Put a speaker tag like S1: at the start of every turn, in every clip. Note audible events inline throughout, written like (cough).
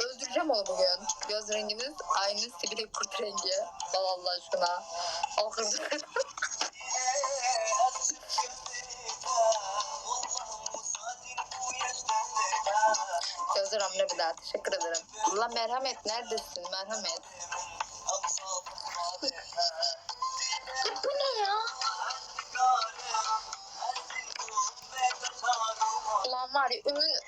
S1: Öldüreceğim onu bugün. Göz renginiz aynı sivri kurt rengi. Allah Allah aşkına. Al kırmızı. Gözler hamle bir daha. Teşekkür ederim. Allah merhamet neredesin? Merhamet. Bu ne ya? Ulan var ya ümün...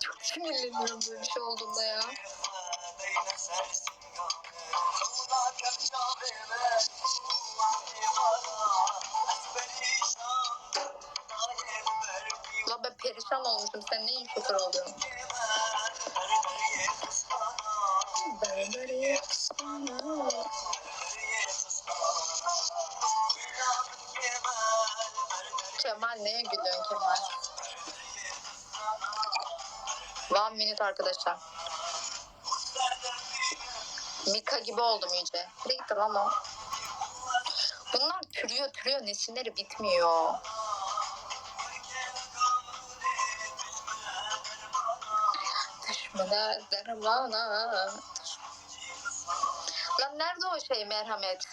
S1: Çok sinirleniyorum böyle bir şey olduğunda ya. Ulan ben perişan olmuşum. Sen? Ben böyle sana. Kemal neye gülüyorsun Kemal? One minute arkadaşlar. Mika gibi oldum iyice. Nereye gitti lan o? Bunlar türüyor türüyor nesilleri bitmiyor. Düşmeler dermana. Lan nerede o şey merhamet?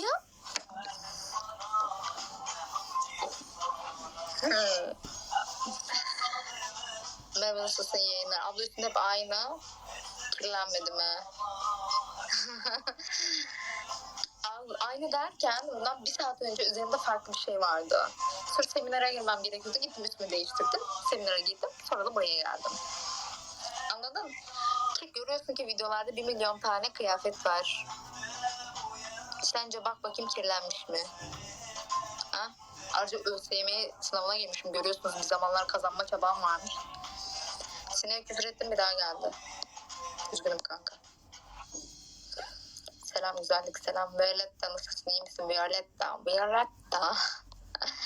S1: Ya. Hmm. Merhaba nasılsın yayınlar? Abla üstünde hep aynı. Kirlenmedi mi? (laughs) Al- aynı derken bundan bir saat önce üzerinde farklı bir şey vardı. Sırf seminere girmem gerekiyordu. Gittim üstümü değiştirdim. Seminere gittim. Sonra da buraya geldim. Anladın? Ki görüyorsun ki videolarda bir milyon tane kıyafet var. Sence bak bakayım kirlenmiş mi? Ha? Ayrıca ÖSYM sınavına girmişim. Görüyorsunuz bir zamanlar kazanma çabam varmış. Sineğe küfür ettim bir daha geldi. Üzgünüm kanka. Selam güzellik selam. Violetta nasılsın iyi misin Violetta? Violetta. (laughs)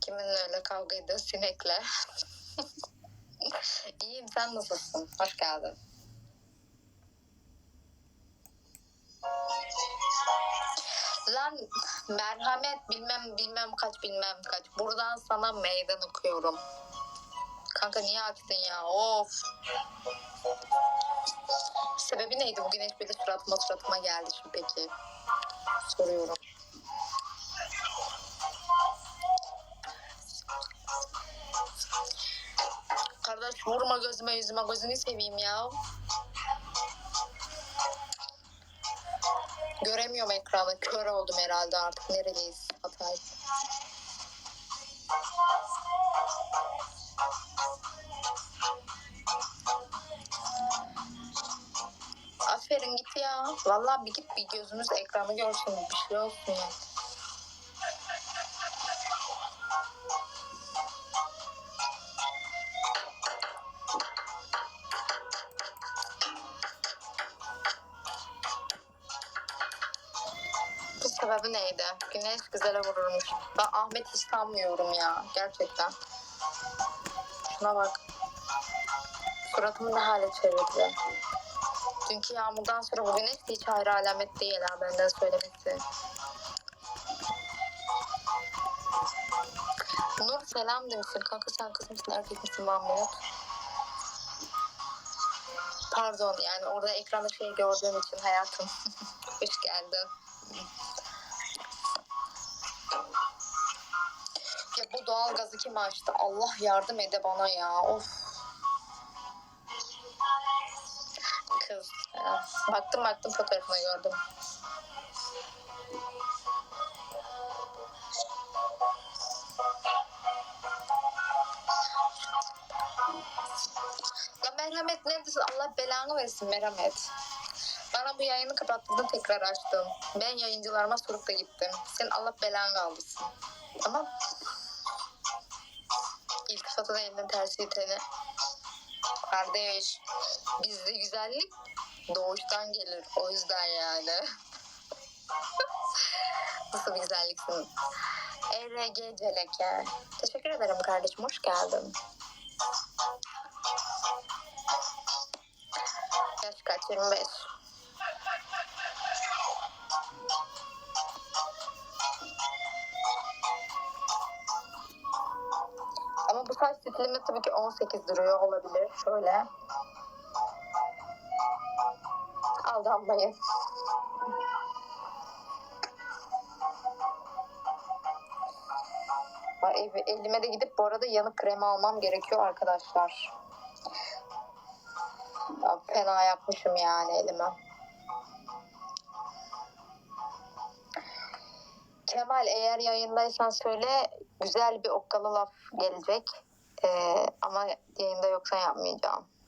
S1: Kiminle öyle kavga ediyor sinekle? (laughs) İyiyim sen nasılsın? Hoş geldin. Lan merhamet bilmem bilmem kaç bilmem kaç. Buradan sana meydan okuyorum. Kanka niye açtın ya? Of. Sebebi neydi bu güneş böyle suratıma suratıma geldi şimdi peki? Soruyorum. Kardeş vurma gözüme yüzüme gözünü seveyim ya. Göremiyorum ekranı. Kör oldum herhalde artık. Nereliyiz? Hatay. Aferin git ya. Vallahi bir git bir gözümüz ekranı görsün. Bir şey olsun ya. Bu sebebi neydi? Güneş güzele vururmuş. Ben Ahmet hiç sanmıyorum ya. Gerçekten. Şuna bak. Suratımı ne hale çevirdi. Dünkü yağmurdan sonra bu güneş hiç ayrı alamet değil ha benden söylemesi. Nur selam demişsin. Kanka sen kız mısın erkek misin Mahmut? Pardon yani orada ekranda şey gördüğüm için hayatım. (laughs) Hoş geldin. Ya bu doğal gazı kim açtı? Allah yardım ede bana ya. Of. Baktım baktım fotoğrafına gördüm. Ya merhamet neredesin? Allah belanı versin merhamet. Bana bu yayını kapattırdın tekrar açtım. Ben yayıncılarıma sorup da gittim. Senin Allah belanı aldırsın. Tamam. İlk fotoda elinden tersi iteni. Kardeş bizde güzellik doğuştan gelir. O yüzden yani. (laughs) Nasıl bir güzelliksin? ERG Celeke. Teşekkür ederim kardeşim. Hoş geldin. Yaş kaç? 25. Bu saç stilimi tabii ki 18 duruyor olabilir. Şöyle. Aldanmayın. Elime de gidip bu arada yanık krem almam gerekiyor arkadaşlar. Fena yakmışım yani elime. Kemal eğer yayındaysan söyle güzel bir okkalı laf gelecek. Ee, ama yayında yoksan yapmayacağım.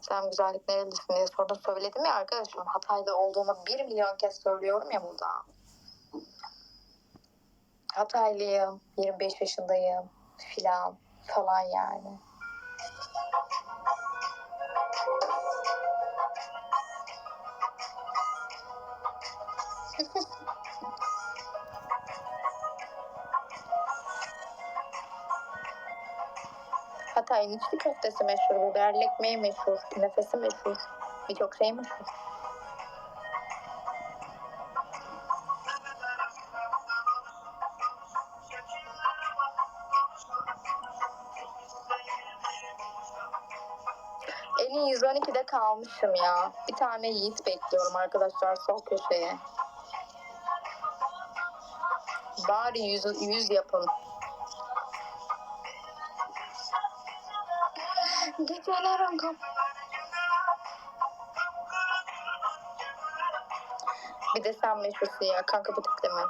S1: Sen güzellik nerelisin diye sordun söyledim ya arkadaşım. Hatay'da olduğumu bir milyon kez söylüyorum ya burada. Hataylıyım, 25 yaşındayım filan falan yani. (laughs) Hatay'ın içli köftesi meşhur, biberli ekmeği meşhur, künefesi meşhur, birçok şey meşhur. İyi 112'de kalmışım ya. Bir tane Yiğit bekliyorum arkadaşlar sol köşeye. Bari 100, 100 yapın. Geceler ankam. Bir de sen meşhursun ya kanka bu tipleme.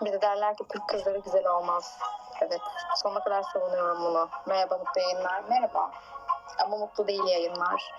S1: Bir de derler ki Türk kızları güzel olmaz. Evet sonuna kadar savunuyorum bunu. Merhaba mutlu yayınlar. Merhaba. Ama mutlu değil yayınlar.